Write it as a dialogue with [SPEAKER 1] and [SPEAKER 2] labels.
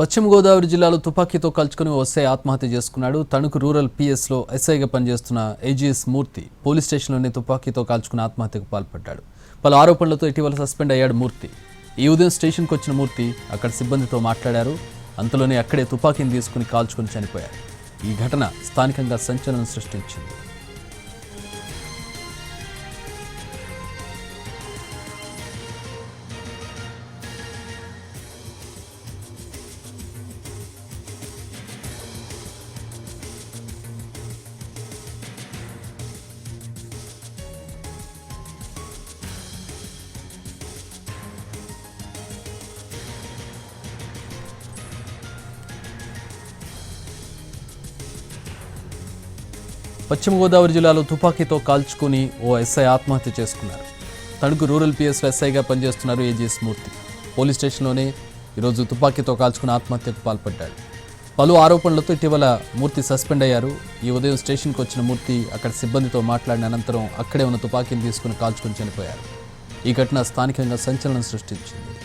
[SPEAKER 1] పశ్చిమ గోదావరి జిల్లాలో తుపాకీతో కలుచుకుని ఓ ఎస్ఐ ఆత్మహత్య చేసుకున్నాడు. తణుకు రూరల్ పిఎస్లో ఎస్ఐగా పనిచేస్తున్న ఏజీఎస్ మూర్తి పోలీస్ స్టేషన్లోనే తుపాకీతో కాల్చుకుని ఆత్మహత్యకు పాల్పడ్డాడు. పలు ఆరోపణలతో ఇటీవల సస్పెండ్ అయ్యాడు మూర్తి. ఈ ఉదయం స్టేషన్కి వచ్చిన మూర్తి అక్కడ సిబ్బందితో మాట్లాడారు. అంతలోనే అక్కడే తుపాకీని తీసుకుని కాల్చుకుని చనిపోయారు ఈ ఘటన స్థానికంగా సంచలనం సృష్టించింది. పశ్చిమ గోదావరి జిల్లాలో తుపాకీతో కాల్చుకుని ఓ ఎస్ఐ ఆత్మహత్య చేసుకున్నారు. తణుకు రూరల్ పిఎస్లో ఎస్ఐగా పనిచేస్తున్నారు ఏజీఎస్ మూర్తి. పోలీస్ స్టేషన్లోనే ఈరోజు తుపాకీతో కాల్చుకుని ఆత్మహత్యకు పాల్పడ్డాడు. పలు ఆరోపణలతో ఇటీవల మూర్తి సస్పెండ్ అయ్యారు. ఈ ఉదయం స్టేషన్కి వచ్చిన మూర్తి అక్కడ సిబ్బందితో మాట్లాడిన అనంతరం అక్కడే ఉన్న తుపాకీని తీసుకుని కాల్చుకుని చనిపోయారు. ఈ ఘటన స్థానికంగా సంచలనం సృష్టించింది.